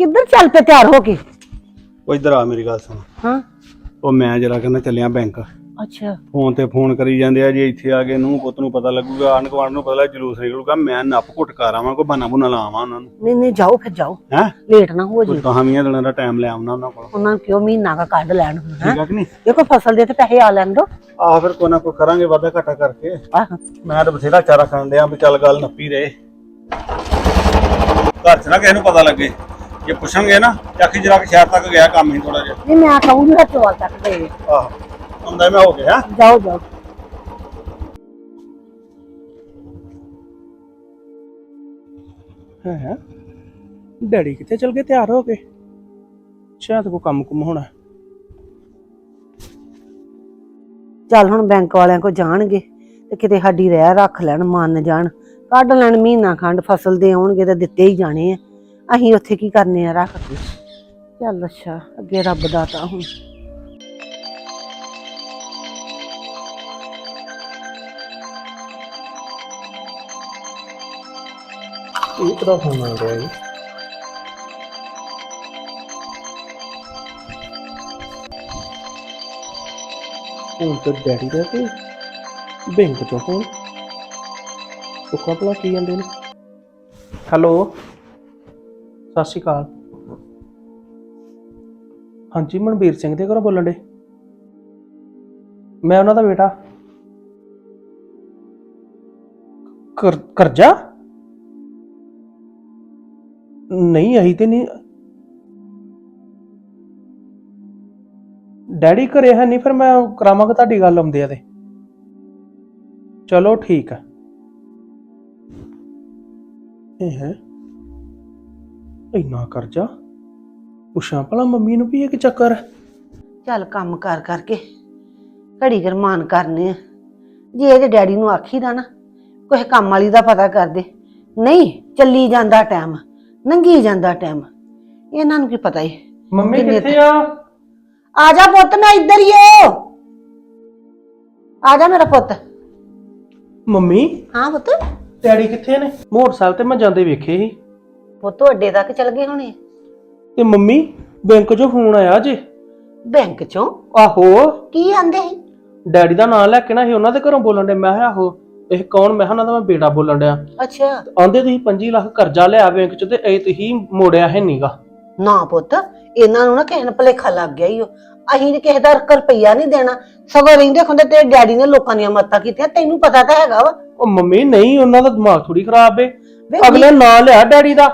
ਕਿੱਧਰ ਚੱਲ ਪਏ ਤਿਆਰ ਹੋ ਕੇ? ਉਹ ਇੱਧਰ ਆ ਮੇਰੀ ਗੱਲ ਸੁਣ। ਹਾਂ। ਉਹ ਮੈਂ ਜਰਾ ਕਹਿੰਦਾ ਚੱਲਿਆ ਬੈਂਕ। ਅੱਛਾ। ਫੋਨ ਤੇ ਫੋਨ ਕਰੀ ਜਾਂਦੇ ਆ ਜੇ ਇੱਥੇ ਆ ਕੇ ਨੂੰ ਪੁੱਤ ਨੂੰ ਪਤਾ ਲੱਗੂਗਾ ਆਂਢ ਗੁਆਂਢ ਨੂੰ ਪਤਾ ਲੱਗ ਜਲੂਸ ਨਿਕਲੂਗਾ ਮੈਂ ਨੱਪ ਘੁੱਟ ਕਰ ਆਵਾਂ ਕੋਈ ਬਹਾਨਾ ਬੁਨਾ ਲਾਵਾਂ ਉਹਨਾਂ ਨੂੰ। ਨਹੀਂ ਨਹੀਂ ਜਾਓ ਫਿਰ ਜਾਓ। ਹੈ? ਲੇਟ ਨਾ ਹੋ ਕੋਈ ਜੇ ਕਹਾਵੀਆਂ ਦਿਨਾਂ ਦਾ ਟਾਈਮ ਲੈ ਆਉਣਾ ਉਹਨਾਂ ਕੋਲ। ਉਹਨਾਂ ਨੂੰ ਕਿਉਂ ਮਹੀਨਾ ਕਾ ਕੱਢ ਲੈਣ ਹੈ? ਠੀਕ ਆ ਕਿ ਨਹੀਂ? ਦੇਖੋ ਫਸਲ ਦੇ ਤੇ ਪੈਸੇ ਆ ਲੈਣ ਦੋ। ਆ ਫਿਰ ਕੋਈ ਨਾ ਕੋਈ ਕਰਾਂਗੇ ਵਾਧਾ ਘਾਟਾ ਕਰਕੇ। ਆਹ। ਮੈਂ ਤਾਂ ਬਥੇਰਾ ਚਾਰਾ ਖਾਣ ਡਿਆ ਵੀ ਚੱਲ ਗੱਲ ਨੱਪੀ ਰਹੇ। ਘਰ 'ਚ ਨਾ ਕਿਸੇ ਨੂੰ ਪਤਾ ਲੱਗੇ। ਜੇ ਪੁੱਛਣਗੇ ਨਾ ਚਾਖੀ ਜਰਾ ਕਿ ਸ਼ਹਿਰ ਤੱਕ ਗਿਆ ਕੰਮ ਹੀ ਥੋੜਾ ਜਿਹਾ। ਨਹੀਂ ਮੈਂ ਕਹੂੰਗੀ ਹੱਥ ਵਾਲ ਤੱਕ ਦੇ। ਆਹੋ। ਹੁੰਦਾ ਮੈਂ ਹੋ ਗਿਆ। ਜਾਓ ਜਾਓ। ਹੈ ਡੈਡੀ ਕਿੱਥੇ ਚਲ ਗਏ? ਤਿਆਰ ਹੋ ਕੇ? ਸ਼ਾਇਦ ਕੋ ਕੰਮ ਕੁਮ ਹੋਣਾ। ਚੱਲ ਹੁਣ ਬੈਂਕ ਵਾਲਿਆਂ ਕੋ ਜਾਣਗੇ ਤੇ ਕਿਤੇ ਸਾਡੀ ਰਹਿ ਰੱਖ ਲੈਣ ਮੰਨ ਜਾਣ। ਕੱਢ ਲੈਣ ਮਹੀਨਾ ਖੰਡ ਫਸਲ ਦੇ ਆਉਣਗੇ ਤਾਂ ਦਿੱਤੇ ਹੀ ਜਾਣੇ ਆ। ਅਸੀਂ ਉੱਥੇ ਕੀ ਕਰਨੇ ਆ ਰੱਖ ਕੇ ਚੱਲ ਅੱਛਾ ਅੱਗੇ ਰੱਬ ਦਾ ਤਾਂ ਹੁਣ ਇਹ ਕਿਹਦਾ ਫੋਨ ਆ ਰਿਹਾ ਹੈ ਹੁਣ ਤਾਂ ਡੈਡੀ ਦਾ ਤੇ ਬੈਂਕ ਚੋਂ ਫੋਨ ਤੁਕਾ ਭਲਾ ਕੀ ਜਾਂਦੇ ਨੇ? ਹੈਲੋ? ਸਤਿ ਸ਼੍ਰੀ ਅਕਾਲ। ਹਾਂਜੀ, ਮਨਵੀਰ ਸਿੰਘ ਦੇ ਘਰੋਂ ਬੋਲਣ ਦੇ ਮੈਂ ਉਹਨਾਂ ਦਾ ਬੇਟਾ। ਕਰਜ਼ਾ? ਨਹੀਂ ਆਈ ਤੇ ਨਹੀਂ। ਡੈਡੀ ਘਰੇ ਹੈ ਨਹੀਂ, ਫਿਰ ਮੈਂ ਕਰਾਵਾਂਗਾ ਤੁਹਾਡੀ ਗੱਲ ਆਉਂਦੇ ਆ ਤੇ। ਚਲੋ ਠੀਕ ਆ। ਇਹ ਹੈ। ਇੰਨਾ ਕਰਜ਼ਾ ਪੁੱਛਾਂ ਭਲਾ ਮੰਮੀ ਨੂੰ ਵੀ ਇਹ ਕੀ ਚੱਕਰ ਹੈ? ਚੱਲ ਕੰਮ ਕਰ ਕਰਕੇ ਘੜੀ ਗਰਮਾਨ ਕਰਨੇ ਆ। ਜੇ ਇਹਦੇ ਡੈਡੀ ਨੂੰ ਆਖੀਦਾ ਨਾ ਕੋਈ ਕੰਮ ਵਾਲੀ ਦਾ ਪਤਾ ਕਰ ਦੇ। ਨਹੀਂ ਚੱਲੀ ਜਾਂਦਾ ਟਾਈਮ ਨੰਗੀ ਜਾਂਦਾ ਟਾਈਮ ਇਹਨਾਂ ਨੂੰ ਕੀ ਪਤਾ ਈ? ਮੰਮੀ ਕਿੰਨੇ ਕਿੱਥੇ ਆ? ਆ ਜਾ ਪੁੱਤ ਮੈਂ ਇੱਧਰ ਹੀ ਓ। ਆ ਜਾ ਮੇਰਾ ਪੁੱਤ। ਮੰਮੀ? ਹਾਂ ਪੁੱਤ। ਡੈਡੀ ਕਿੱਥੇ ਨੇ? ਮੋਟਰਸਾਈਕਲ ਤੇ ਮੈਂ ਜਾਂਦੇ ਵੇਖੇ ਸੀ। ਪੁੱਤ ਅੱਡੇ ਤੱਕ ਚਲ ਗਏ ਹੋਣੇ ਤੇ ਮੰਮੀ ਬੈਂਕ 'ਚੋਂ ਫੋਨ ਆਇਆ ਜੇ? ਬੈਂਕ ਚੋਂ? ਆਹੋ। ਕੀ ਆਂਦੇ ਸੀ? ਡੈਡੀ ਦਾ ਨਾਂ ਲੈ ਕੇ ਨਾ ਇਹ ਉਹਨਾਂ ਦੇ ਘਰੋਂ ਬੋਲਣ ਦੇ ਮੈਂ ਕਿਹਾ ਆਹੋ। ਇਹ ਕੌਣ? ਮੈਂ ਕਿਹਾ ਉਹਨਾਂ ਦਾ ਮੈਂ ਬੇਟਾ ਬੋਲਣ ਡਿਆ। ਅੱਛਾ। ਆਂਦੇ ਤੁਸੀਂ 25 ਲੱਖ ਕਰਜ਼ਾ ਲਿਆ ਬੈਂਕ 'ਚ ਤੇ ਇਹ ਤੁਸੀਂ ਮੋੜਿਆ ਹੈ ਨਹੀਂਗਾ ਨਾ ਪੁੱਤ ਇਹਨਾਂ ਨੂੰ ਨਾ ਕਿਸੇ ਨੂੰ ਭਲੇਖਾ ਲੱਗ ਗਿਆ ਈ ਓ। ਅਸੀਂ ਨੇ ਕਿਸੇ ਦਾ ਰੁਪਈਆ ਨਹੀਂ ਦੇਣਾ। ਸਗੋਂ ਰਹਿੰਦੇ ਖੁੰਦੇ ਤੇਰੇ ਡੈਡੀ ਨੇ ਲੋਕਾਂ ਦੀਆਂ ਮੱਤਾਂ ਕੀਤੀਆਂ। ਤੈਨੂੰ ਪਤਾ ਤਾਂ ਹੈਗਾ ਵਾ। ਉਹ ਮੰਮੀ ਨਹੀਂ ਉਹਨਾਂ ਦਾ ਦਿਮਾਗ ਥੋੜੀ ਖਰਾਬ ਏ। ਅਗਲੇ ਨਾਂ ਲਿਆ ਡੈਡੀ ਦਾ।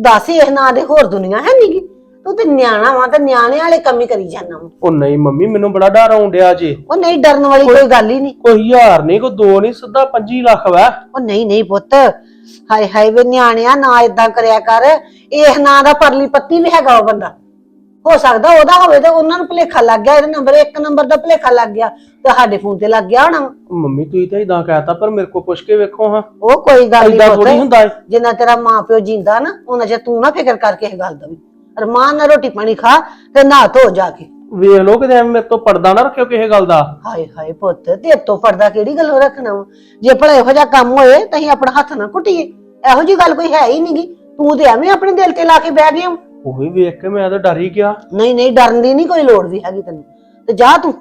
ਦੱਸ ਇਹ ਨਾਂ ਦੇ ਹੋਰ ਦੁਨੀਆ ਹੈ ਨਹੀਂਗੀ ਤੂੰ ਤੇ ਨਿਆਣਾ ਵਾ ਤੇ ਨਿਆਣੇ ਵਾਲੇ ਕੰਮ ਹੀ ਕਰੀ ਜਾਂਦਾ ਵਾ। ਉਹ ਨਹੀਂ ਮੰਮੀ ਮੈਨੂੰ ਬੜਾ ਡਰ ਆਉਣ ਡਿਆ ਜੇ। ਉਹ ਨਹੀਂ ਡਰਨ ਵਾਲੀ ਕੋਈ ਗੱਲ ਹੀ ਨਹੀਂ। ਕੋਈ ਹਜ਼ਾਰ ਨਹੀਂ ਕੋਈ ਦੋ ਨਹੀਂ ਸਿੱਧਾ 25 ਲੱਖ ਵਾ। ਉਹ ਨਹੀਂ ਨਹੀਂ ਪੁੱਤ। ਹਾਏ ਹਾਏ ਵੇ ਨਿਆਣਿਆ ਨਾ ਇਦਾਂ ਕਰਿਆ ਕਰ। ਇਹ ਨਾਂ ਦਾ ਪਰਲੀ ਪੱਤੀ ਵੀ ਹੈਗਾ ਉਹ ਬੰਦਾ। ਹੋ ਸਕਦਾ ਉਹਦਾ ਹੋਵੇ ਤੇ ਉਹਨਾਂ ਨੂੰ ਭਲੇਖਾ ਲੱਗ ਗਿਆ ਇਹਦੇ ਨੰਬਰ ਇੱਕ ਨੰਬਰ ਦਾ ਭਲੇਖਾ ਲੱਗ ਗਿਆ ਤੇ ਸਾਡੇ ਫੋਨ ਤੇ ਲੱਗ ਗਿਆ ਹੋਣਾ ਵਾ। ਮੰਮੀ ਤੁਸੀਂ ਤਾਂ ਇਦਾਂ ਕਹਿਤਾ ਪਰ ਮੇਰੇ ਕੋ ਪੁੱਛ ਕੇ ਵੇਖੋ ਹਾਂ। ਉਹ ਕੋਈ ਗੱਲ ਏਦਾਂ ਨਹੀਂ ਥੋੜੀ ਪੁੱਤ ਹੁੰਦਾ ਏ। ਜਿੰਨਾ ਤੇਰਾ ਮਾਂ ਪਿਓ ਜਿੰਦਾ ਨਾ ਉਹਨਾਂ ਜੇ ਤੂੰ ਨਾ ਫਿਕਰ ਕਰਕੇ ਇਹ ਗੱਲ ਦਾ ਵੀ। ਅਰਮਾਨ ਨਾਲ ਰੋਟੀ ਪਾਣੀ ਖਾ ਤੇ ਨਹਾ ਧੋ ਜਾ ਕੇ। ਵੇਖ ਲੋ ਕਿਤੇ ਐਵੇਂ ਮੇਰੇ ਤੋਂ ਪਰਦਾ ਨਾ ਰੱਖਿਓ ਕਿਸੇ ਗੱਲ ਦਾ। ਹਾਏ ਹਾਏ ਪੁੱਤ ਤੇ ਤੋਂ ਪਰਦਾ ਕਿਹੜੀ ਗੱਲੋਂ ਰੱਖਣਾ ਵਾ? ਜੇ ਭਲਾ ਇਹੋ ਜਿਹਾ ਕੰਮ ਹੋਏ ਤਾਂ ਅਸੀਂ ਆਪਣਾ ਹੱਥ ਨਾ ਘੁੱਟੀਏ ਇਹੋ ਜੀ ਗੱਲ ਕੋਈ ਹੈ ਹੀ ਨਹੀਂਗੀ ਤੂੰ ਤੇ ਐਵੇਂ ਆਪਣੇ ਦਿਲ ਤੇ ਲਾ ਕੇ ਬਹਿ ਗਿਆ ਵਾਂ। ਉਹੀ ਵੇਖ ਕੇ ਮੈਂ ਤਾਂ ਡਰ ਹੀ ਗਿਆ। ਨਹੀਂ ਨਹੀਂ ਡਰਨ ਦੀ ਨਹੀਂ ਕੋਈ ਲੋੜ ਵੀ ਹੈਗੀ ਤੈਨੂੰ। ਤੇ ਜਾ ਤੂੰ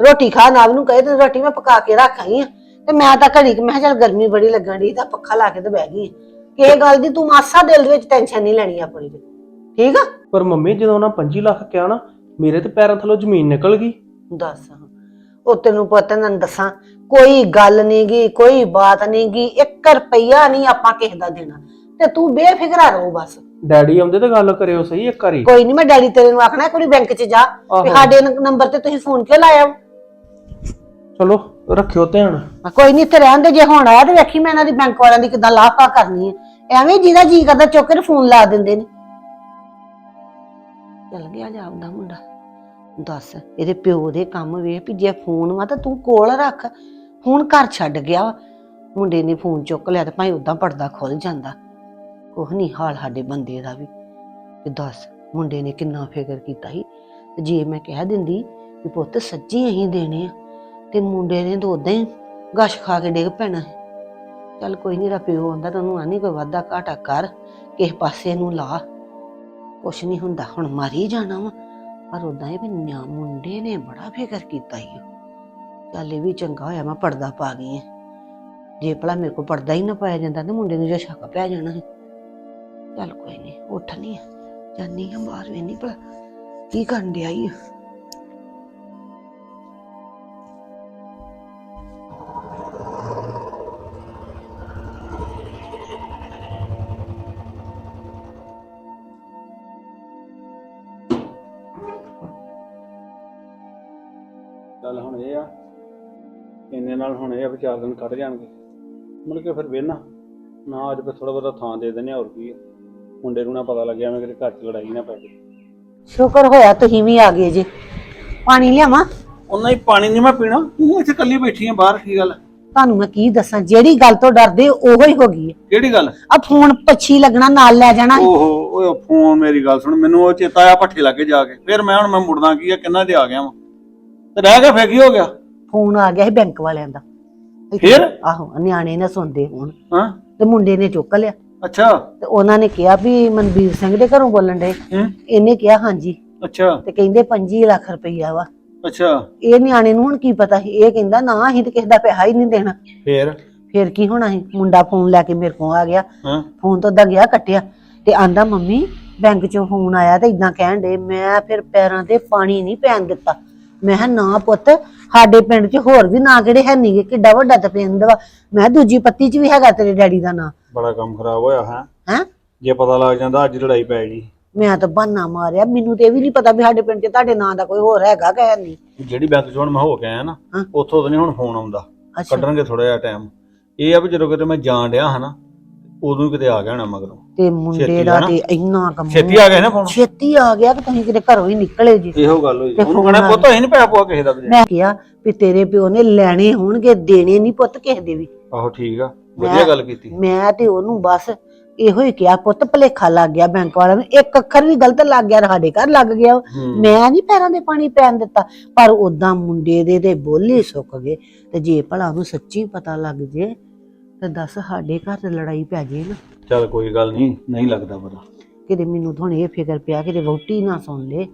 ਰੋਟੀ ਖਾ ਨਾਲ ਨੂੰ ਕਹੇ ਤੇ ਰੋਟੀ ਮੈਂ ਪਕਾ ਕੇ ਰੱਖ ਆਈ ਆ। ਤੇ ਮੈਂ ਤਾਂ ਘੜੀ ਕੁ ਮੈਂ ਕਿਹਾ ਚੱਲ ਗਰਮੀ ਬੜੀ ਲੱਗਣ ਦੀ ਤਾਂ ਪੱਖਾ ਲਾ ਕੇ ਤੇ ਬਹਿ ਗਈ ਆਂ। ਕਿਸੇ ਗੱਲ ਦੀ ਤੂੰ ਮਾਸਾ ਦਿਲ ਦੇ ਵਿੱਚ ਟੈਨਸ਼ਨ ਨਹੀਂ ਲੈਣੀ ਆਪਣੀ ਤੇ। ਠੀਕ ਆ? ਪਰ ਮੰਮੀ ਜਦੋਂ ਉਹਨਾਂ 25 ਲੱਖ ਕਿਹਾ ਨਾ ਮੇਰੇ ਤੇ ਪੈਰਾਂ ਥੱਲੋਂ ਜ਼ਮੀਨ ਨਿਕਲ ਗਈ। ਦੱਸ ਉਹ ਤੈਨੂੰ ਪਤਾ ਨਾ ਦੱਸਾਂ ਕੋਈ ਗੱਲ ਨੀ ਗੀ ਕੋਈ ਬਾਤ ਨੀ ਗੀ 1 ਰੁਪਈਆ ਨਹੀਂ ਆਪਾਂ ਕਿਸੇ ਦਾ ਦੇਣਾ। ਤੇ ਤੂੰ ਬੇਫਿਕਰਾ ਰਹੋ ਬਸ। ਡੈਡੀ ਆਉਂਦੇ ਤੇ ਗੱਲ ਕਰਿਓ ਸਹੀ ਇੱਕ ਵਾਰੀ। ਕੋਈ ਨਹੀਂ ਮੈਂ ਡੈਡੀ ਤੇਰੇ ਨੂੰ ਆਖਣਾ ਕੋਈ ਬੈਂਕ 'ਚ ਜਾ ਵੀ ਆਹੋ। ਸਾਡੇ ਨੰਬਰ ਤੇ ਤੁਸੀਂ ਫੋਨ ਕਿਉਂ ਲਾਇਆ ਵਾ? ਚਲੋ ਰੱਖਿਓ ਧਿਆਨ। ਮੈਂ ਕੋਈ ਨਹੀਂ ਇੱਥੇ ਰਹਿਣ ਦੇ ਜੇ ਹੁਣ ਆਇਆ ਤੇ ਵੇਖੀ ਮੈਂ ਇਹਨਾਂ ਦੀ ਬੈਂਕ ਵਾਲਿਆਂ ਦੀ ਕਿਦਾਂ ਲਾਪਾ ਕਰਨੀ ਹੈ ਐਵੇਂ ਜਿਹਦਾ ਜੀ ਕਰਦਾ ਚੁੱਕ ਕੇ ਫੋਨ ਲਾ ਦਿੰਦੇ ਨੇ। ਚੱਲ ਗਿਆ ਜਾ ਆਉਂਦਾ ਮੁੰਡਾ। ਦੱਸ ਇਹਦੇ ਪਿਓ ਦੇ ਕੰਮ ਵੇਖ ਵੀ ਜੇ ਫੋਨ ਵਾ ਤਾਂ ਤੂੰ ਕੋਲ ਰੱਖ। ਹੁਣ ਘਰ ਛੱਡ ਗਿਆ ਵਾ। ਮੁੰਡੇ ਨੇ ਫੋਨ ਚੁੱਕ ਲਿਆ ਤੇ ਭਾਈ ਉਦਾਂ ਪਰਦਾ ਖੁੱਲ ਜਾਂਦਾ। ਕੁਛ ਨਹੀਂ ਹਾਲ ਸਾਡੇ ਬੰਦੇ ਦਾ ਵੀ। ਤੇ ਦੱਸ, ਮੁੰਡੇ ਨੇ ਕਿੰਨਾ ਫਿਕਰ ਕੀਤਾ ਸੀ? ਤੇ ਜੇ ਮੈਂ ਕਹਿ ਦਿੰਦੀ ਵੀ ਪੁੱਤ ਸੱਚੀ ਅਸੀਂ ਦੇਣੇ ਆ, ਤੇ ਮੁੰਡੇ ਨੇ ਤਾਂ ਉਦਾਂ ਹੀ ਗਸ਼ ਖਾ ਕੇ ਡਿੱਗ ਪੈਣਾ ਚੱਲ ਕੋਈ ਨਹੀਂ ਰਾ ਆਂਦਾ ਤੈਨੂੰ ਆਨੀ ਕੋਈ ਵਾਧਾ ਘਾਟਾ ਕਰ, ਕਿਸੇ ਪਾਸੇ ਨੂੰ ਲਾ। ਕੁਛ ਨਹੀਂ ਹੁੰਦਾ, ਹੁਣ ਮਾਰੀ ਜਾਣਾ ਵਾ। ਪਰ ਉਦਾਂ ਇਹ ਵੀ ਨਿਆ ਮੁੰਡੇ ਨੇ ਬੜਾ ਫਿਕਰ ਕੀਤਾ ਈ ਚੱਲ ਇਹ ਵੀ ਚੰਗਾ ਹੋਇਆ, ਮੈਂ ਪਰਦਾ ਪਾ ਗਈ ਆ। ਜੇ ਭਲਾ ਮੇਰੇ ਕੋਲ ਪਰਦਾ ਹੀ ਨਾ ਪਾਇਆ ਜਾਂਦਾ, ਤੇ ਮੁੰਡੇ ਨੂੰ ਜਸ਼ਾਕਾ ਪੈ ਜਾਣਾ ਸੀ। ਚੱਲ ਕੋਈ ਨਹੀਂ ਉੱਠਣੀ ਆ ਜਾਨੀ ਆ ਬਾਹਰ ਵੇਨੀ ਭਲਾ ਕੀ ਕਰਨ ਡਿਆ ਈ ਓ। ਚੱਲ ਹੁਣ ਇਹ ਆ, ਇੰਨੇ ਨਾਲ ਹੁਣ ਇਹ ਆ ਵੀ ਚਾਰ ਦਿਨ ਕੱਢ ਜਾਣਗੇ। ਮੁੜ ਕੇ ਫਿਰ ਵੇਨਾ ਨਾ ਅੱਜ ਫਿਰ ਥੋੜਾ ਬਹੁਤਾ ਥਾਂ ਦੇ ਦਿੰਦੇ ਆ, ਹੋਰ ਕੀ ਆ। ਮੁੰਡੇ ਨੂੰ ਨਾ ਪਤਾ ਲੱਗਿਆ ਮੈਂ ਕਿਤੇ ਘਰ 'ਚ ਲੜਾਈ ਨਾ ਪੈ ਜਾਏ ਸ਼ੁਕਰ ਹੋਇਆ ਤੁਸੀਂ ਵੀ ਆ ਗਏ ਜੇ। ਪਾਣੀ ਲਿਆਵਾਂ? ਉਹਨਾਂ ਹੀ ਪਾਣੀ ਨਹੀਂ ਮੈਂ ਪੀਣਾ। ਤੂੰ ਇੱਥੇ ਇਕੱਲੀ ਬੈਠੀ ਆ ਬਾਹਰ ਕੀ ਗੱਲ ਤੁਹਾਨੂੰ ਮੈਂ ਕੀ ਦੱਸਾਂ ਜਿਹੜੀ ਗੱਲ ਤੋਂ ਡਰਦੇ ਉਹੋ ਹੀ ਹੋ ਗਈ ਹੈ। ਕਿਹੜੀ ਗੱਲ? ਆ ਫੋਨ ਪੱਛੀ ਲੱਗਣਾ ਨਾਲ ਲੈ ਜਾਣਾ। ਓਹੋ ਓਏ ਫੋਨ ਮੇਰੀ ਗੱਲ ਸੁਣ ਮੈਨੂੰ ਉਹ ਚੇਤਾ ਆਇਆ ਪੱਠੇ ਲੱਗੇ ਜਾ ਕੇ। ਫਿਰ ਮੈਂ ਹੁਣ ਮੈਂ ਮੁੜਨਾ ਕੀ ਆ ਕਿੰਨਾ ਦੇ ਆ ਗਿਆ ਵਾਂ। ਤੇ ਰਹਿ ਗਿਆ ਫੇਰ ਕੀ ਹੋ ਗਿਆ? ਫੋਨ ਆ ਗਿਆ ਸੀ ਬੈਂਕ ਵਾਲਿਆਂ ਦਾ। ਫਿਰ? ਆਹੋ ਨਿਆਣੇ ਨਾ ਸੁਣਦੇ ਹੁਣ। ਹਾਂ। ਤੇ ਮੁੰਡੇ ਨੇ ਚੁੱਕ ਲਿਆ। ਅੱਛਾ। ਤੇ ਉਹਨਾਂ ਨੇ ਕਿਹਾ ਵੀ ਮਨਵੀਰ ਸਿੰਘ ਦੇ ਘਰੋਂ ਬੋਲਣ ਦੇ ਹੂੰ। ਇਹਨੇ ਕਿਹਾ ਹਾਂਜੀ। ਅੱਛਾ। ਤੇ ਕਹਿੰਦੇ 25 ਲੱਖ ਰੁਪਈਆ ਵਾ। ਅੱਛਾ। ਇਹ ਨਿਆਣੇ ਨੂੰ ਹੁਣ ਕੀ ਪਤਾ ਸੀ? ਇਹ ਕਹਿੰਦਾ ਨਾ ਅਸੀਂ ਤੇ ਕਿਸੇ ਦਾ ਪੈਸਾ ਹੀ ਨਹੀਂ ਦੇਣਾ। ਫੇਰ? ਫਿਰ ਕੀ ਹੋਣਾ ਸੀ? ਮੁੰਡਾ ਫੋਨ ਲੈ ਕੇ ਮੇਰੇ ਕੋਲ ਆ ਗਿਆ। ਹਾਂ। ਫੋਨ ਤੋਂ ਅੱਧਾ ਗਿਆ ਕੱਟਿਆ। ਤੇ ਆਂਦਾ ਮੰਮੀ ਬੈਂਕ ਚੋਂ ਫੋਨ ਆਇਆ ਤੇ ਇਦਾਂ ਕਹਿਣ ਦੇ ਮੈਂ ਫਿਰ ਪੈਰਾਂ ਤੇ ਪਾਣੀ ਨਹੀਂ ਪੈਣ ਦਿੱਤਾ। ਮੈਂ ਕਿਹਾ ਨਾ ਪੁੱਤ ਸਾਡੇ ਪਿੰਡ 'ਚ ਹੋਰ ਵੀ ਨਾਂ ਕਿਹੜੇ ਹੈ ਨਹੀਂਗੇ ਕਿੱਡਾ ਵੱਡਾ ਤਾਂ ਪਿੰਡ ਵਾ। ਮੈਂ ਕਿਹਾ ਦੂਜੀ ਪੱਤੀ 'ਚ ਵੀ ਹੈਗਾ ਤੇਰੇ ਡੈਡੀ ਦਾ ਨਾਂ। ਬੜਾ ਕੰਮ ਖਰਾਬ ਹੋਇਆ ਹੈ। ਹੈ? ਜੇ ਪਤਾ ਲੱਗ ਜਾਂਦਾ ਅੱਜ ਲੜਾਈ ਪੈ ਗਈ। ਮੈਂ ਤਾਂ ਬਹਾਨਾ ਮਾਰਿਆ ਮੈਨੂੰ ਤੇ ਇਹ ਵੀ ਨਹੀਂ ਪਤਾ ਵੀ ਸਾਡੇ ਪਿੰਡ 'ਚ ਤੁਹਾਡੇ ਨਾਂ ਦਾ ਕੋਈ ਹੋਰ ਹੈਗਾ ਕਿ ਹੈ ਨਹੀਂ। ਜਿਹੜੀ ਬੈਂਕ ਚੋਂ ਹੁਣ ਮੈਂ ਹੋ ਕੇ ਆਇਆ ਨਾ ਹਾਂ। ਉੱਥੋਂ ਤਾਂ ਨਹੀਂ ਹੁਣ ਫੋਨ ਆਉਂਦਾ। ਅੱਛਾ। ਕੱਢਣਗੇ ਥੋੜਾ ਜਿਹਾ ਟਾਈਮ ਇਹ ਆ ਵੀ ਜਦੋਂ ਕਿਤੇ ਮੈਂ ਜਾਣ ਡਿਆ ਹਨਾ ਉਦੋਂ ਹੀ ਕਿਤੇ ਆ ਗਿਆ ਹੋਣਾ ਮਗਰੋਂ। ਤੇ ਮੁੰਡੇ ਛੇਤੀ ਦਾ। ਤੇ ਇੰਨਾ ਕੰਮ। ਛੇਤੀ ਆ ਗਿਆ ਨਾ ਫੋਨ। ਛੇਤੀ ਆ ਗਿਆ ਕਿ ਤੁਸੀਂ ਕਿਤੇ ਘਰੋਂ ਹੀ ਨਿਕਲੇ ਜੀ। ਇਹੋ ਗੱਲ ਹੋਈ। ਉਹਨੂੰ ਕਹਣਾ ਪੁੱਤ ਅਸੀਂ ਨਹੀਂ ਪੈਸਾ ਪਵਾ ਕਿਸੇ ਦਾ ਵੀ। ਮੈਂ ਕਿਹਾ ਵੀ ਤੇਰੇ ਪਿਓ ਨੇ ਲੈਣੇ ਹੋਣਗੇ ਦੇਣੇ ਨਹੀਂ ਪੁੱਤ ਕਿਸੇ ਦੇ ਵੀ। ਆਹੋ ਠੀਕ ਆ। ਵਧੀਆ ਗੱਲ ਕੀਤੀ। ਮੈਂ ਤੇ ਉਹਨੂੰ ਬਸ ਇਹੋ ਹੀ ਕਿਹਾ ਪੁੱਤ ਭਲੇਖਾ ਲੱਗ ਗਿਆ ਬੈਂਕ ਵਾਲਿਆਂ ਨੂੰ। ਇੱਕ ਅੱਖਰ ਵੀ ਗਲਤ ਲੱਗ ਗਿਆ ਸਾਡੇ ਘਰ ਲੱਗ ਗਿਆ। ਮੈਂ ਨਹੀਂ ਪੈਰਾਂ ਦੇ ਪਾਣੀ ਪੈਣ ਦਿੱਤਾ ਪਰ ਉਦਾਂ ਮੁੰਡੇ ਦੇ ਤੇ ਬੋਲੇ ਸੁੱਕ ਗਏ। ਤੇ ਜੇ ਭਲਾ ਉਹਨੂੰ ਸੱਚੀ ਪਤਾ ਲੱਗ ਜੇ ਤੇ ਦੱਸ ਸਾਡੇ ਘਰ ਤੇ ਲੜਾਈ ਪੈ ਜੇ ਨਾ। ਚੱਲ ਕੋਈ ਗੱਲ ਨਹੀਂ ਨਹੀਂ ਲੱਗਦਾ ਪਤਾ। ਕਿਤੇ ਮੈਨੂੰ ਥੋੜੀ ਇਹ ਫਿਕਰ ਪਿਆ ਕਿਤੇ ਵਹੁਟੀ ਨਾ ਸੁਣ ਲੇ।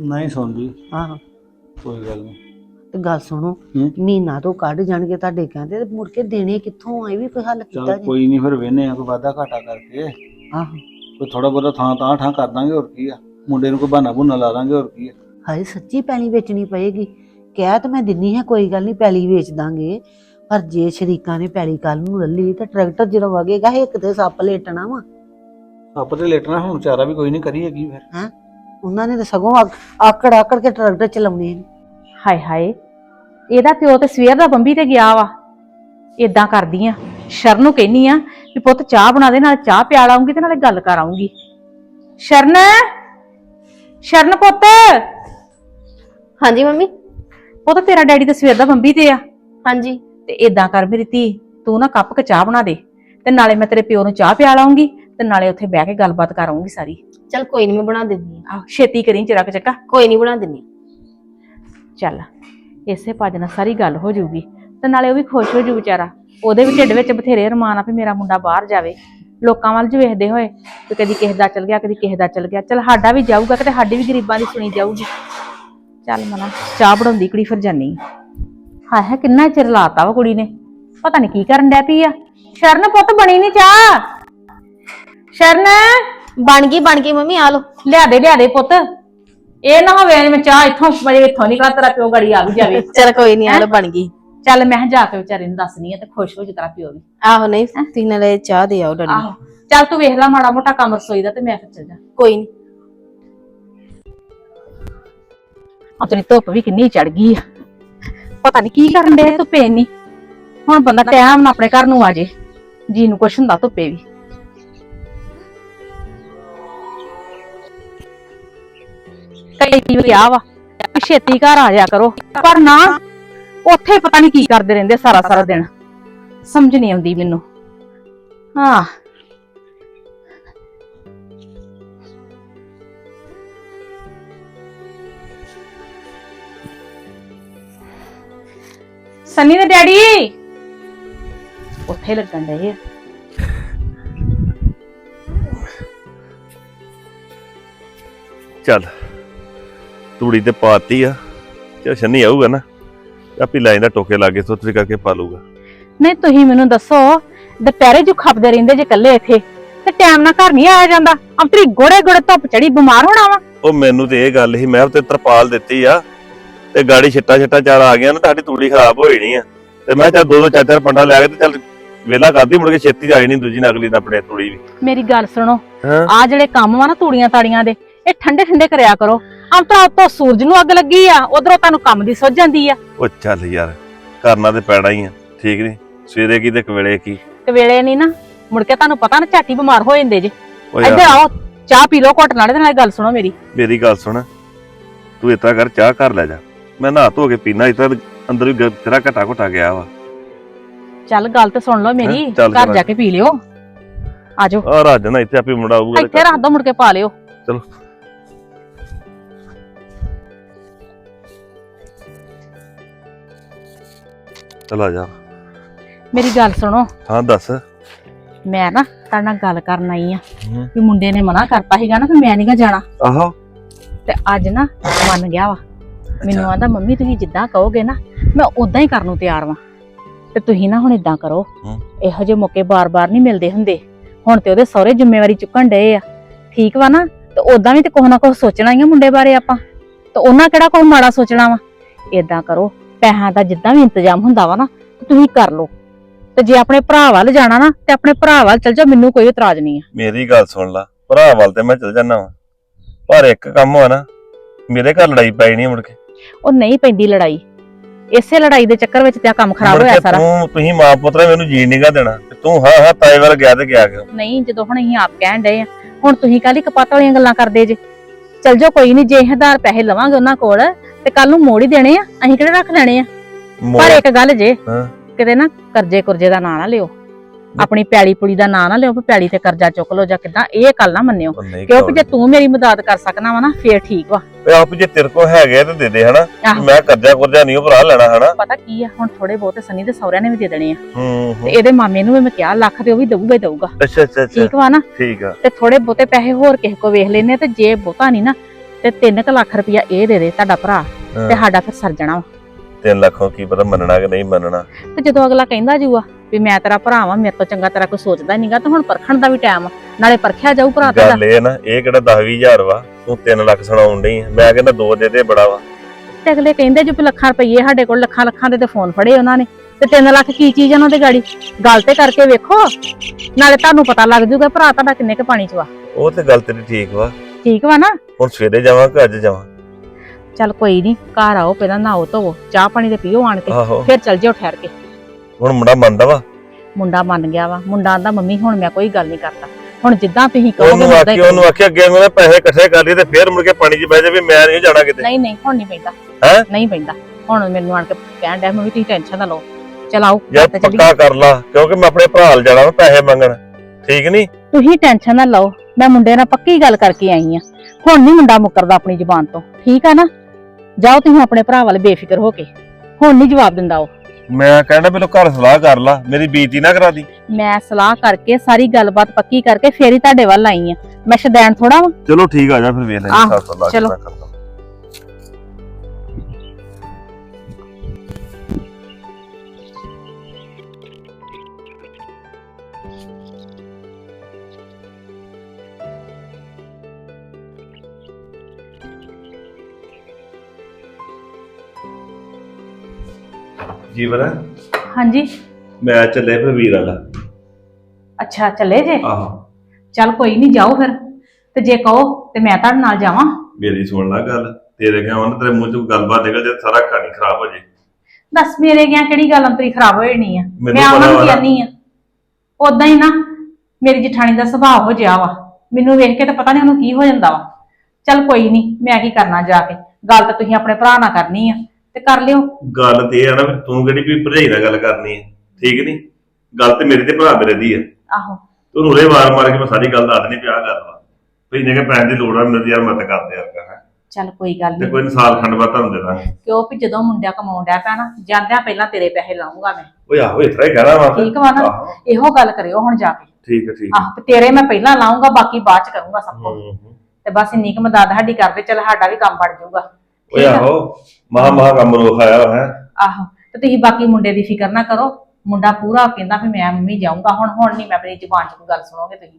ਨਹੀਂ ਸੁਣਦੀ। ਆਹ। ਕੋਈ ਗੱਲ ਨਹੀਂ। ਤੇ ਗੱਲ ਸੁਣੋ ਹੂੰ। ਮਹੀਨਾ ਤੋਂ ਕੱਢ ਜਾਣਗੇ ਤੁਹਾਡੇ ਕਹਿੰਦੇ ਤੇ ਮੁੜ ਕੇ ਦੇਣੇ ਕਿੱਥੋਂ ਆਏ ਵੀ ਕੋਈ ਹੱਲ ਕੀਤਾ ਚੱਲ ਜੀ। ਕੋਈ ਨਹੀਂ ਫਿਰ ਵੇਨੇ ਆ ਕੋਈ ਵਾਧਾ ਘਾਟਾ ਕਰਕੇ। ਆਹੋ। ਕੋਈ ਥੋੜਾ ਬਹੁਤਾ ਥਾਂ ਤਾਂ ਠਾਂ ਕਰ ਦਾਂਗੇ ਹੋਰ ਕੀ ਆ? ਮੁੰਡੇ ਨੂੰ ਕੋਈ ਬਹਾਨਾ ਬੁਨਾ ਲਾ ਦਾਂਗੇ ਹੋਰ ਕੀ ਆ? ਹਾਏ ਸੱਚੀ ਪੈਲੀ ਵੇਚਣੀ ਪਏਗੀ। ਕਹਿ ਤਾਂ ਮੈਂ ਦਿੰਨੀ ਹੈ ਕੋਈ ਗੱਲ ਨਹੀਂ ਪੈਲੀ ਵੇਚ ਦਾਂਗੇ। ਪਰ ਜੇ ਸ਼ਰੀਕਾਂ ਨੇ ਪੈਲੀ ਕੱਲ ਨੂੰ ਲੱਲੀ ਤਾਂ ਟਰੈਕਟਰ ਜਦੋਂ ਵਗੇਗਾ ਇੱਕ ਤੇ ਸੱਪ ਲੇਟਣਾ ਵਾ। ਸੱਪ ਤੇ ਲੇਟਣਾ ਹੁਣ ਚਾਰਾ ਵੀ ਕੋਈ ਨਹੀਂ ਕਰੀ ਹੈਗੀ ਫਿਰ। ਹੈ? ਉਹਨਾਂ ਨੇ ਤਾਂ ਸਗੋਂ ਆਕ- ਆਕੜ ਆਕੜ ਕੇ ਟਰੈਕਟਰ ਚਲਾਉਣੇ ਨੇ। ਹਾਏ ਹਾਏ ਇਹਦਾ ਪਿਓ ਤੇ ਸਵੇਰ ਦਾ ਬੰਬੀ ਤੇ ਗਿਆ ਵਾ। ਇਦਾਂ ਕਰਦੀ ਆ। ਸ਼ਰਨ ਨੂੰ ਕਹਿਨੀ ਆ ਵੀ ਪੁੱਤ ਚਾਹ ਬਣਾ ਦੇ ਨਾਲ ਚਾਹ ਪਿਆ ਲਾਉਂਗੀ ਤੇ ਨਾਲੇ ਗੱਲ ਕਰ ਆਉਂਗੀ ਸ਼ਰਨ! ਸ਼ਰਨ ਪੁੱਤ! ਹਾਂਜੀ ਮੰਮੀ? ਪੁੱਤ ਤੇਰਾ ਡੈਡੀ ਤੇ ਸਵੇਰ ਦਾ ਬੰਬੀ ਤੇ ਆ। ਹਾਂਜੀ। ਤੇ ਇਦਾਂ ਕਰ ਮੇਰੀ ਧੀ ਤੂੰ ਨਾ ਕੱਪ ਕ ਚਾਹ ਬਣਾ ਦੇ। ਤੇ ਨਾਲੇ ਮੈਂ ਤੇਰੇ ਪਿਓ ਨੂੰ ਚਾਹ ਪਿਆ ਲਾਉਂਗੀ ਤੇ ਨਾਲੇ ਉੱਥੇ ਬਹਿ ਕੇ ਗੱਲਬਾਤ ਕਰ ਆਉਂਗੀ ਸਾਰੀ। ਚਲ ਕੋਈ ਨਹੀਂ ਮੈਂ ਬਣਾ ਦਿੰਦੀ ਆਹ ਛੇਤੀ ਕਰੀ ਚਿਰਕ ਚੱਕਾ। ਕੋਈ ਨਹੀਂ ਬਣਾ ਦਿੰਦੀ ਚੱਲ। ਇਸੇ ਭੱਜ ਨਾਲ ਸਾਰੀ ਗੱਲ ਹੋ ਜਾਊਗੀ। ਤੇ ਨਾਲੇ ਉਹ ਵੀ ਖੁਸ਼ ਹੋ ਜੂ ਵਿਚਾਰਾ। ਉਹਦੇ ਵੀ ਢਿੱਡ ਵਿੱਚ ਬਥੇਰੇ ਅਰਮਾਨ ਆ ਵੀ ਮੇਰਾ ਮੁੰਡਾ ਬਾਹਰ ਜਾਵੇ। ਲੋਕਾਂ ਵੱਲ ਜੋ ਵੇਖਦੇ ਹੋਏ ਤੇ ਕਦੀ ਕਿਸੇ ਦਾ ਚਲ ਗਿਆ ਕਦੀ ਕਿਸੇ ਦਾ ਚਲ ਗਿਆ। ਚੱਲ ਸਾਡਾ ਵੀ ਜਾਊਗਾ ਕਿਤੇ ਸਾਡੀ ਵੀ ਗਰੀਬਾਂ ਦੀ ਸੁਣੀ ਜਾਊਗੀ। ਚੱਲ ਮਨਾ ਚਾਹ ਬਣਾਉਂਦੀ ਕੁੜੀ ਫਿਰ ਜਾਨੀ ਹਾਂ ਹੈ ਕਿੰਨਾ ਚਿਰ ਲਾਤਾ ਵਾ ਕੁੜੀ ਨੇ। ਪਤਾ ਨਹੀਂ ਕੀ ਕਰਨ ਡੈ ਪਈ ਆ। ਸ਼ਰਨ ਪੁੱਤ ਬਣੀ ਨਹੀਂ ਚਾਹ? ਸ਼ਰਨ? ਬਣ ਗਈ ਬਣ ਗਈ ਮੰਮੀ ਆ ਲੋ ਲਿਆ ਦੇ ਲਿਆ ਦੇ ਪੁੱਤ। ਇਹ ਨਾ ਹੋਵੇ ਮੈਂ ਚਾਹ ਇੱਥੋਂ ਮਜੇ ਇੱਥੋਂ ਨਿਕਲ ਤੇਰਾ ਪਿਓ ਗੜੀ ਆ ਵੀ ਜਾਵੇ। ਚਲ ਕੋਈ ਨਹੀਂ ਆ ਲੋ ਬਣ ਗਈ। ਚੱਲ ਮੈਂ ਕਿਹਾ ਜਾ ਕੇ ਵਿਚਾਰੇ ਨੂੰ ਦੱਸਣੀ ਆ ਤੇ ਖੁਸ਼ ਹੋ ਜਾ ਤੇਰਾ ਪਿਓ ਵੀ। ਆਹੋ ਨਹੀਂ ਤੁਸੀਂ ਨਾਲੇ ਚਾਹ ਦੇ ਆਓ ਡੜੀ ਆਹੋ। ਚੱਲ ਤੂੰ ਵੇਖ ਲੈ ਮਾੜਾ ਮੋਟਾ ਕੰਮ ਰਸੋਈ ਦਾ ਤੇ ਮੈਂ ਫਿਰ ਚੱਲ ਜਾ। ਕੋਈ ਨਹੀਂ ਆਪਣੀ ਧੁੱਪ ਵੀ ਕਿੰਨੀ ਚੜ ਗਈ ਆ। ਪਤਾ ਨਹੀਂ ਕੀ ਕਰਨ ਦੇ ਧੁੱਪੇ ਇੰਨੀ ਹੁਣ ਬੰਦਾ ਟਾਈਮ ਨਾਲ ਆਪਣੇ ਘਰ ਨੂੰ ਆ ਜੇ। ਜੀ ਨੂੰ ਕੁਛ ਹੁੰਦਾ ਧੁੱਪੇ ਵੀ। ਕਈ ਕੀ ਕਿਹਾ ਵਾ। ਵੀ ਛੇਤੀ ਘਰ ਆ ਜਾਇਆ ਕਰੋ। ਪਰ ਨਾ, ਉੱਥੇ ਪਤਾ ਨਹੀਂ ਕੀ ਕਰਦੇ ਰਹਿੰਦੇ ਸਾਰਾ ਸਾਰਾ ਦਿਨ। ਸਮਝ ਨਹੀਂ ਆਉਂਦੀ ਮੈਨੂੰ। ਹਾਂ। ਸੰਨੀ ਦੇ ਡੈਡੀ, ਉੱਥੇ ਲੱਗਣ ਡਏ ਆ। ਚੱਲ। ਤੂੜੀ ਤੇ ਪਾਤੀ ਆ। ਜੇ ਸ਼ਨੀ ਆਊਗਾ ਨਾ? ਆਪੀ ਲਾਈਨ ਦਾ ਟੋਕੇ ਲਾ ਕੇ ਸੋਤਰੀ ਕਰਕੇ ਪਾ ਲੂਗਾ ਨਹੀਂ ਤੁਸੀਂ ਮੈਨੂੰ ਦੱਸੋ ਦੁਪਹਿਰੇ ਜੋ ਖਪਦੇ ਰਹਿੰਦੇ ਜੇ ਇਕੱਲੇ ਇੱਥੇ ਤੇ ਟਾਈਮ ਨਾਲ ਘਰ ਨਹੀਂ ਆਇਆ ਜਾਂਦਾ? ਆਪਣੀ ਗੋੜੇ ਗੋੜੇ ਧੁੱਪ ਚੜੀ ਬਿਮਾਰ ਹੋਣਾ ਵਾ? ਉਹ ਮੈਨੂੰ ਤੇ ਇਹ ਗੱਲ ਸੀ ਮੈਂ ਤੇ ਤਰਪਾਲ ਦਿੱਤੀ ਆ ਤੇ ਗਾੜੀ ਛਿੱਟਾ ਛਿੱਟਾ ਚਾਰ ਆ ਗਿਆ ਨਾ ਤੁਹਾਡੀ ਤੂੜੀ ਖਰਾਬ ਹੋ ਜਾਣੀ ਆ। ਤੇ ਮੈਂ ਚੱਲ ਦੋ ਦੋ ਚਾਰ ਚਾਰ ਪੰਡਾ ਲੈ ਕੇ ਤੇ ਚੱਲ ਵੇਲਾ ਕਰਦੀ ਮੁੜ ਕੇ ਛੇਤੀ ਆ ਜਾਣੀ ਦੂਜੀ ਨਗਲੀ ਨਾਲ ਆਪਣੇ ਤੂੜੀ ਵੀ। ਮੇਰੀ ਗੱਲ ਸੁਣੋ ਹਾਂ। ਆ ਜਿਹੜੇ ਕੰਮ ਵਾ ਨਾ ਤੂੜੀਆਂ ਤਾੜੀਆਂ ਦੇ ਇਹ ਠੰਡੇ ਠੰਡੇ ਕਰਿਆ ਕਰੋ। ਅੰਤਰਾ ਉੱਤੋਂ ਸੂਰਜ ਨੂੰ ਅੱਗ ਲੱਗੀ ਆ ਉਧਰੋਂ ਤੁਹਾਨੂੰ ਕੰਮ ਦੀ ਸੁੱਝ ਜਾਂਦੀ ਆ। ਉਹ ਚੱਲ ਯਾਰ ਕਰਨਾ ਤੇ ਪੈਣਾ ਹੀ ਆ ਠੀਕ ਨਹੀਂ? ਸਵੇਰੇ ਕੀ ਤੇ ਕਵੇਲੇ ਕੀ? ਤੇ ਵੇਲੇ ਨਹੀਂ ਨਾ ਮੁੜ ਕੇ ਤੁਹਾਨੂੰ ਪਤਾ ਨਾ ਝਾਟੀ ਬਿਮਾਰ ਹੋ ਜਾਂਦੇ ਜੇ। ਇੱਧਰ ਯਾਰ। ਆਓ ਚਾਹ ਪੀ ਲਓ ਘੁੱਟ ਨਾਲੇ ਤੇ ਨਾਲੇ ਗੱਲ ਸੁਣੋ ਮੇਰੀ। ਮੇਰੀ ਗੱਲ ਸੁਣ ਤੂੰ ਇਤਰਾ ਕਰ ਚਾਹ ਕਰ ਲੈ ਜਾ। ਮੈਂ ਨਹਾ ਧੋ ਕੇ ਪੀਣਾ ਇਤਰਾ ਅੰਦਰ ਵੀ ਗ- ਤੇਰਾ ਘਟਾ ਘਟਾ ਗਿਆ ਵਾ। ਚੱਲ ਗੱਲ ਤੇ ਸੁਣ ਲਓ ਮੇਰੀ ਹੈਂ? ਚੱਲ ਘਰ ਚੱਲ। ਜਾ ਕੇ ਪੀ ਲਿਓ। ਆਜੋ ਆ ਰਾਜ ਨਾ ਇੱਥੇ ਆਪੇ ਮੁੰਡਾ ਆਊਗਾ ਇੱਥੇ ਰੱਖ ਦੋ ਮੁੜ ਕੇ ਪਾ ਲਿਓ। ਚਲੋ। ਚਲਾ ਜਾ। ਮੇਰੀ ਗੱਲ ਸੁਣੋ। ਹਾਂ ਦੱਸ। ਮੈਂ ਨਾ ਤੁਹਾਡੇ ਨਾਲ ਗੱਲ ਕਰਨ ਆਈ ਆ ਹੂੰ। ਵੀ ਮੁੰਡੇ ਨੇ ਮਨਾ ਕਰਤਾ ਸੀਗਾ ਨਾ ਕਿ ਮੈਂ ਨਹੀਂਗਾ ਜਾਣਾ। ਆਹੋ। ਤੇ ਅੱਜ ਨਾ ਮੰਨ ਗਿਆ ਵਾ। ਮੈਨੂੰ ਆਂਦਾ ਮੰਮੀ ਤੁਸੀਂ ਜਿੱਦਾਂ ਕਹੋਗੇ ਨਾ ਮੈਂ ਉਦਾਂ ਹੀ ਕਰਨ ਨੂੰ ਤਿਆਰ ਵਾਂ। ਤੇ ਤੁਸੀਂ ਨਾ ਹੁਣ ਇਦਾਂ ਕਰੋ। ਹੂੰ। ਇਹੋ ਜਿਹੇ ਮੌਕੇ ਬਾਰ-ਬਾਰ ਨਹੀਂ ਮਿਲਦੇ ਹੁੰਦੇ। ਹੁਣ ਤੇ ਉਹਦੇ ਸਹੁਰੇ ਜ਼ਿੰਮੇਵਾਰੀ ਚੁੱਕਣ ਡਏ ਆ। ਠੀਕ ਵਾ ਨਾ? ਤੇ ਉਦਾਂ ਵੀ ਤੇ ਕੁਛ ਨਾ ਕੁਛ ਸੋਚਣਾ ਹੀ ਆ ਮੁੰਡੇ ਬਾਰੇ ਆਪਾਂ। ਤੇ ਉਹਨਾਂ ਕਿਹੜਾ ਕੋਈ ਮਾੜਾ ਸੋਚਣਾ ਵਾ? ਇਦਾਂ ਕਰੋ। ਪੈਸਿਆਂ ਦਾ ਜਿੱਦਾਂ ਵੀ ਇੰਤਜ਼ਾਮ ਹੁੰਦਾ ਵਾ ਨਾ ਤੁਸੀਂ ਕਰ ਲਓ। ਤੇ ਜੇ ਆਪਣੇ ਭਰਾ ਵੱਲ ਜਾਣਾ ਨਾ ਤੇ ਆਪਣੇ ਭਰਾ ਵੱਲ ਚਲ ਜਾਓ ਮੈਨੂੰ ਕੋਈ ਇਤਰਾਜ਼ ਨਹੀਂ ਆ। ਮੇਰੀ ਗੱਲ ਸੁਣ ਲਾ ਭਰਾ ਵੱਲ ਤੇ ਮੈਂ ਚਲ ਜਾਣਾ ਵਾ। ਪਰ ਇੱਕ ਕੰਮ ਹੋਆ ਨਾ ਮੇਰੇ ਘਰ ਲੜਾਈ ਪੈ ਨਹੀਂ ਮੁੜ ਕੇ। ਉਹ ਨਹੀਂ ਪੈਂਦੀ ਲੜਾਈ। ਇਸੇ ਲੜਾਈ ਦੇ ਚੱਕਰ ਵਿੱਚ ਤੇ ਆ ਕੰਮ ਖਰਾਬ ਹੋਇਆ ਸਾਰਾ। ਤੂੰ ਤੁਸੀਂ ਮਾਂ ਪੁੱਤ ਨੇ ਮੈਨੂੰ ਜੀਣ ਨਹੀਂਗਾ ਦੇਣਾ। ਤੇ ਤੂੰ ਹਾਂ ਹਾਂ ਤਾਏ ਵੱਲ ਗਿਆ ਤੇ ਗਿਆ ਕਿਉਂ? ਨਹੀਂ ਜਦੋਂ ਹੁਣ ਅਸੀਂ ਆਪ ਕਹਿਣ ਡਏ ਆ ਹੁਣ ਤੁਸੀਂ ਕਾਹਲੀ ਕਪਾਤ ਵਾਲੀਆਂ ਗੱਲਾਂ ਕਰਦੇ ਜੇ? ਚਲ ਜਾਓ ਕੋਈ ਨਹੀਂ ਜੇ ਹਜ਼ਾਰ ਪੈਸੇ ਲਵਾਂਗੇ ਉਹਨਾਂ ਕੋਲ ਤੇ ਕੱਲ ਨੂੰ ਮੋੜ ਹੀ ਦੇਣੇ ਆ ਅਸੀਂ ਕਿਹੜੇ ਰੱਖ ਲੈਣੇ ਆ? ਪਰ ਇੱਕ ਗੱਲ ਜੇ ਹਾਂ। ਕਿਤੇ ਨਾ ਕਰਜ਼ੇ ਕੁਰਜ਼ੇ ਦਾ ਨਾਂ ਨਾ ਲਿਓ। ਆਪਣੀ ਪੈਲੀ ਪੁਲੀ ਦਾ ਨਾਂ ਨਾ ਲਿਓ ਵੀ ਪੈਲੀ ਤੇ ਕਰਜ਼ਾ ਚੁੱਕ ਲਓ ਜਾਂ ਕਿਦਾਂ ਇਹ ਗੱਲ ਨਾ ਮੰਨਿਓ। ਕਿਉਂਕਿ ਜੇ ਤੂੰ ਮੇਰੀ ਮਦਦ ਕਰ ਸਕਣਾ ਵਾ ਨਾ ਫੇਰ ਠੀਕ ਵਾ। ਓਏ ਆਪ ਜੇ ਤੇਰੇ ਕੋ ਹੈਗੇ ਤੇ ਦੇ ਦੇ ਹਨਾ। ਮੈਂ ਕਰਜ਼ਾ ਕੁਰਜ਼ਾ ਨਹੀਂ ਭਰਾ ਲੈਣਾ ਹਨਾ? ਪਤਾ ਕੀ ਆ ਹੁਣ ਥੋੜੇ ਬਹੁਤੇ ਸਨੀ ਦੇ ਸਹੁਰਿਆਂ ਨੇ ਵੀ ਦੇ ਦੇਣੇ ਆ। ਤੇ। ਇਹਦੇ ਮਾਮੇ ਨੂੰ ਵੀ ਮੈਂ ਕਿਹਾ ਲੱਖ ਤੇ ਉਹ ਵੀ ਦਊਗਾ ਹੀ ਦਊਗਾ। ਅੱਛਾ ਅੱਛਾ ਅੱਛਾ। ਠੀਕ ਵਾ ਨਾ? ਠੀਕ ਆ। ਤੇ ਥੋੜੇ ਬਹੁਤੇ ਪੈਸੇ ਹੋਰ ਕਿਸੇ ਕੋ ਵੇਖ ਲੈਨੇ ਤੇ ਜੇ ਬਹੁਤਾ ਨਹੀਂ ਨਾ ਤੇ 3 ਲੱਖ ਰੁਪਇਆ ਇਹ ਦੇ ਦੇ ਤੁਹਾਡਾ ਭਰਾ। ਤੇ। ਸਾਡਾ ਫਿਰ ਸਰ ਜਾਣਾ ਵਾ। ਤਿੰਨ ਲੱਖੋਂ ਕੀ ਪਤਾ ਮੰਨਣਾ ਕਿ ਨਹੀਂ ਮੰਨਣਾ। ਤੇ ਜਦੋਂ ਅਗਲਾ ਕਹਿੰਦਾ ਜੂਆ ਵੀ ਮੈਂ ਤੇਰਾ ਭਰਾ ਵਾਂ ਮੇਰੇ ਤੋਂ ਚੰਗਾ ਤੇਰਾ ਕੋਈ ਸੋਚਦਾ ਨਹੀਂਗਾ ਤੇ ਹੁਣ ਪਰਖਣ ਦਾ ਵੀ ਟਾਈਮ ਆ। ਨਾਲੇ ਪਰਖਿਆ ਜਾਊ ਭਰਾ ਤੇਰਾ। ਗੱਲ ਇਹ ਨਾ ਇਹ ਕਿਹੜਾ 10 20000 ਵਾ ਤੂੰ 3 ਲੱਖ ਸੁਣਾਉਣ ਡਈ ਆ। ਮੈਂ ਕਹਿੰਦਾ ਦੋ ਦੇ ਦੇ ਬੜਾ ਵਾ। ਤੇ ਅਗਲੇ ਕਹਿੰਦੇ ਜੋ ਵੀ ਲੱਖਾਂ ਰੁਪਏ ਸਾਡੇ ਕੋਲ ਲੱਖਾਂ ਲੱਖਾਂ ਦੇ ਤੇ ਫੋਨ ਫੜੇ ਉਹਨਾਂ ਨੇ। ਤੇ 3 ਲੱਖ ਕੀ ਚੀਜ਼ ਆ ਉਹਨਾਂ ਦੇ ਗਾੜੀ? ਗੱਲ ਤੇ ਕਰਕੇ ਵੇਖੋ। ਨਾਲੇ ਤੁਹਾਨੂੰ ਪਤਾ ਲੱਗ ਜੂਗਾ ਭਰਾ ਤੁਹਾਡਾ ਕਿੰਨੇ ਕ ਪਾਣੀ ਚ ਵਾ। ਉਹ ਤੇ ਗੱਲ ਤੇਰੀ ਠੀਕ ਵਾ। ਠੀਕ ਵਾ ਨਾ? ਹੁਣ ਸਵੇਰੇ ਜਾਵਾਂ ਕਿ ਅੱਜ ਜਾਵਾਂ? ਚੱਲ ਕੋਈ ਨਹੀਂ ਘਰ ਆਓ ਪਹਿਲਾਂ ਨਹਾਓ ਧੋਵੋ ਚਾਹ ਪਾਣੀ ਤੇ ਪੀਓ ਆਣ ਕੇ ਆਹੋ। ਫਿਰ ਚੱਲ ਜਿਓ ਠਹਿਰ ਕੇ। ਹੁਣ ਮੁੰਡਾ ਮੰਨਦਾ ਵਾ? ਮੁੰਡਾ ਮੰਨ ਗਿਆ ਵਾ। ਮੁੰਡਾ ਆਂਦਾ ਮੰਮੀ ਹੁਣ ਮੈਂ ਕੋਈ ਗੱਲ ਨਹੀਂ ਕਰਦਾ। ਹੁਣ ਜਿੱਦਾਂ ਤੁਸੀਂ ਕਹੋਗੇ ਉਹਨੂੰ ਮੈਂ ਉਦਾਂ ਆਖੀ ਹੀ ਉਹਨੂੰ ਆਖਿਆ ਅੱਗੇ ਉਹਨੇ ਪੈਸੇ ਇਕੱਠੇ ਕਰ ਲਏ ਤੇ ਫੇਰ ਮੁੜ ਕੇ ਪਾਣੀ 'ਚ ਬਹਿ ਜਾਵੇ ਮੈਂ ਨਹੀਂ ਜਾਣਾ ਕਿਤੇ। ਨਹੀਂ ਨਹੀਂ ਹੁਣ ਨਹੀਂ ਪੈਂਦਾ। ਹੈਂ? ਨਹੀਂ ਪੈਂਦਾ। ਹੁਣ ਮੈਨੂੰ ਆਣ ਕੇ ਕਹਿਣ ਡਿਆ ਮੰਮੀ ਤੁਸੀਂ ਟੈਨਸ਼ਨ ਨਾ ਲਓ। ਚਲਾਓ ਯਾਰ ਤੇ ਪੱਕਾ ਕਰ ਲਾ ਕਿਉਂਕਿ ਮੈਂ ਆਪਣੇ ਭਰਾ ਨਾਲ ਜਾਣਾ ਵਾ ਪੈਸੇ ਮੰਗਣ। ਠੀਕ ਨਹੀਂ ਤੁਸੀਂ ਟੈਨਸ਼ਨ ਨਾ ਲਓ। ਮੈਂ ਮੁੰਡੇ ਨਾਲ ਪੱਕੀ ਗੱਲ ਕਰਕੇ ਆਈ ਆ। ਹੁਣ ਨਹੀਂ ਮੁੰਡਾ ਮੁੱਕਰਦਾ ਆਪਣੀ ਜ਼ੁਬਾਨ ਤੋਂ। ਠੀਕ ਆ ਨਾ? ਜਾਓ ਤੁਸੀਂ ਆਪਣੇ ਭਰਾ ਵੱਲ ਬੇਫਿਕਰ ਹੋ ਕੇ। ਹੁਣ ਨਹੀਂ ਜਵਾਬ ਦਿੰਦਾ ਉਹ। ਮੈਂ ਕਹਿੰਦਾ ਪਹਿਲਾਂ ਘਰ ਸਲਾਹ ਕਰ ਲਾ ਮੇਰੀ ਬੀਤੀ ਨਾ ਕਰਾ ਦੀ। ਮੈਂ ਸਲਾਹ ਕਰਕੇ ਸਾਰੀ ਗੱਲਬਾਤ ਪੱਕੀ ਕਰਕੇ ਫੇਰ ਹੀ ਤੁਹਾਡੇ ਵੱਲ ਆਈ ਆ। ਮੈਂ ਸ਼ਦੈਣ ਥੋੜਾ ਵਾ। ਚਲੋ ਠੀਕ ਆ ਜਾ ਫਿਰ ਵੇਖ ਲੈ ਆਹੋ, ਸਲਾਹ ਚਲੋ। ਕਿੱਦਾਂ ਕਰਦਾ। ਜੀਵਨ ਹਾਂਜੀ। ਮੈਂ ਚੱਲੇ ਫਿਰ ਵੀਰਾਂ ਦਾ ਅੱਛਾ ਚੱਲੇ ਜੇ? ਆਹੋ। ਚੱਲ ਕੋਈ ਨਹੀਂ ਜਾਓ ਫਿਰ। ਤੇ ਜੇ ਕਹੋ ਤੇ ਮੈਂ ਤੁਹਾਡੇ ਨਾਲ ਜਾਵਾਂ। ਮੇਰੀ ਸੁਣ ਲੈ ਗੱਲ। ਤੇਰੇ ਕਿਹਾ ਉਹਨਾਂ ਤੇਰੇ ਮੂੰਹ ਚੋਂ ਗੱਲਬਾਤ ਨਿਕਲ ਜੇ ਸਾਰਾ ਕਹਾਣੀ ਖਰਾਬ ਹੋ ਜੇ। ਦੱਸ ਮੇਰੇ ਗਿਆ ਕਿਹੜੀ ਗੱਲ ਅੰਤਰੀ ਖਰਾਬ ਹੋ ਜਾਣੀ ਆ? ਮੈਨੂੰ ਮੈਂ ਉਹਨਾਂ ਨੂੰ ਪਤਾ ਵਾ। ਕਹਿੰਨੀ ਆ। ਉਦਾਂ ਹੀ ਨਾ ਮੇਰੀ ਜਠਾਣੀ ਦਾ ਸੁਭਾਅ ਹੋ ਜਿਆ ਵਾ। ਮੈਨੂੰ ਵੇਖ ਕੇ ਤਾਂ ਪਤਾ ਨਹੀਂ ਉਹਨੂੰ ਕੀ ਹੋ ਜਾਂਦਾ ਵਾ। ਚੱਲ ਕੋਈ ਨਹੀਂ ਮੈਂ ਕੀ ਕਰਨਾ ਜਾ ਕੇ? ਗੱਲ ਤਾਂ ਤੁਸੀਂ ਆਪਣੇ ਭਰਾ ਨਾਲ ਕਰਨੀ ਆ। ਤੇ ਕਰ ਲਿਓ। ਗੱਲ ਤੇ ਇਹ ਆ ਨਾ ਵੀ ਤੂੰ ਕਿਹੜੀ ਕੋਈ ਭਰਜਾਈ ਨਾਲ ਗੱਲ ਕਰਨੀ ਹੈ ਠੀਕ ਨਹੀਂ? ਗੱਲ ਤੇ ਮੇਰੇ ਤੇ ਭਰਾ ਮੇਰੇ ਦੀ ਹੈ। ਆਹੋ। ਤੂੰ ਰੋਲੇ ਵਾਰ ਮਾਰ ਕੇ ਮੈਂ ਸਾਰੀ ਗੱਲ ਦੱਸ ਨਹੀਂ ਪਿਆ ਕਰਦਾ ਵੀ। ਇਹਨੇ ਕਿ ਪੈਣ ਦੀ ਲੋੜ ਆ ਮੇਰੇ ਯਾਰ ਮਤ ਕਰਦੇ ਯਾਰ ਕਹਾਂ ਚੱਲ ਕੋਈ ਗੱਲ ਤੇ ਨਹੀਂ ਕੋਈ ਨੀ, ਸਾਲ ਖੰਡ ਬਾਅਦ ਤੁਹਾਨੂੰ ਦੇ ਦਾਂਗੇ। ਕਿਉਂ ਵੀ ਜਦੋਂ ਮੁੰਡਿਆ ਕਮਾਉਣ ਡਿਆ ਨਾ ਜਾਂਦਿਆਂ ਪਹਿਲਾਂ ਤੇਰੇ ਪੈਸੇ ਲਾਉਂਗਾ ਮੈਂ। ਓਏ ਆਹੋ ਇਤਰਾ ਹੀ ਕਹਿਣਾ ਵਾ। ਠੀਕ ਵਾ ਨਾ? ਆਹੋ, ਇਹੋ ਗੱਲ ਕਰਿਓ ਹੁਣ ਜਾ ਕੇ। ਠੀਕ ਹੈ ਠੀਕ ਹੈ। ਆਹ ਤੇ ਤੇਰੇ ਮੈਂ ਪਹਿਲਾਂ ਲਾਉਂਗਾ ਬਾਕੀ ਬਾਅਦ ਚ ਕਰੂੰਗਾ ਸਭ ਕੁਝ ਹੂੰ, ਹੂੰ। ਤੇ ਬਸ ਇੰਨੀ ਕੁ ਮਦਦ ਸਾਡੀ ਕਰਦੇ ਚੱਲ ਸਾਡਾ ਵੀ ਕੰਮ ਬਣ ਜਾਊਗਾ। ਓਏ ਆਹੋ ਮਹਾ ਮਹਾ ਕੰਮ ਰੋਖ ਆਇਆ ਹੈ। ਆਹੋ ਤੇ ਤੁਸੀਂ ਬਾਕੀ ਮੁੰਡੇ ਦੀ ਫਿਕਰ ਨਾ ਕਰੋ। ਮੁੰਡਾ ਪੂਰਾ ਕਹਿੰਦਾ ਵੀ ਮੈਂ ਮੰਮੀ ਜਾਊਂਗਾ ਹੁਣ ਹੁਣ ਨਹੀਂ ਮੈਂ ਆਪਣੀ ਜ਼ੁਬਾਨ 'ਚ ਕੋਈ ਗੱਲ ਸੁਣੋਗੇ ਤੁਸੀਂ।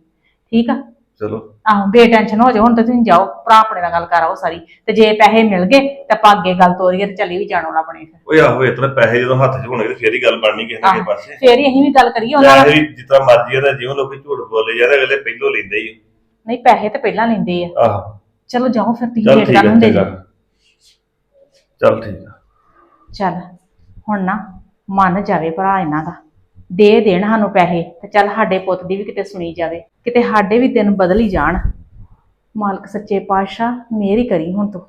ਠੀਕ ਆ? ਚਲੋ। ਆਹੋ ਬੇਟੈਨਸ਼ਨ ਹੋ ਜਾਓ ਹੁਣ ਤਾਂ ਤੁਸੀਂ ਜਾਓ ਭਰਾ ਆਪਣੇ ਨਾਲ ਗੱਲ ਕਰਾਓ ਸਾਰੀ। ਤੇ ਜੇ ਪੈਸੇ ਮਿਲ ਗਏ ਤੇ ਆਪਾਂ ਅੱਗੇ ਗੱਲ ਤੋਰੀਏ ਤੇ ਚੱਲੀ ਵੀ ਜਾਣੋ ਆਪਣੇ ਫਿਰ। ਓਏ ਆਹੋ ਇਤਨੇ ਪੈਸੇ ਜਦੋਂ ਹੱਥ 'ਚ ਹੋਣਗੇ ਤੇ ਫੇਰ ਹੀ ਗੱਲ ਬਣਨੀ ਕਿਸੇ ਨਾ ਕਿਸੇ ਪਾਸੇ। ਫੇਰ ਹੀ ਅਸੀਂ ਵੀ ਗੱਲ ਕਰੀਏ ਉਹਨਾਂ ਨਾਲ। ਜਿੱਦਾਂ ਮਰਜ਼ੀ ਇਹਦਾ ਜਿਉਂ ਲੋਕੀ ਝੂਠ ਬੋਲੇ ਜਾਂਦੇ ਅਗਲੇ ਪਹਿਲੋਂ ਲੈਂਦੇ ਹੀ ਨਹੀਂ ਪੈਸੇ ਤੇ ਪਹਿਲਾਂ ਲੈਂਦੇ ਆ। ਆਹੋ। ਚਲੋ ਜਾਓ ਫਿਰ ਤੁਸੀਂ ਚੱਲ ਲੇਟ ਠੀਕ ਕਰ ਹੈ ਹੁੰਦੇ ਜੀ। ਚੱਲ ਠੀਕ ਆ। ਚੱਲ, ਹੁਣ ਨਾ ਮੰਨ ਜਾਵੇ ਭਰਾ ਇਹਨਾਂ ਦਾ। ਦੇ ਦੇਣ ਸਾਨੂੰ ਪੈਸੇ ਤੇ ਚੱਲ ਸਾਡੇ ਪੁੱਤ ਦੀ ਵੀ ਕਿਤੇ ਸੁਣੀ ਜਾਵੇ। ਕਿਤੇ ਸਾਡੇ ਵੀ ਦਿਨ ਬਦਲ ਹੀ ਜਾਣ। ਮਾਲਕ ਸੱਚੇ ਪਾਤਸ਼ਾਹ ਮੇਰੀ ਕਰੀ ਹੁਣ ਤੂੰ।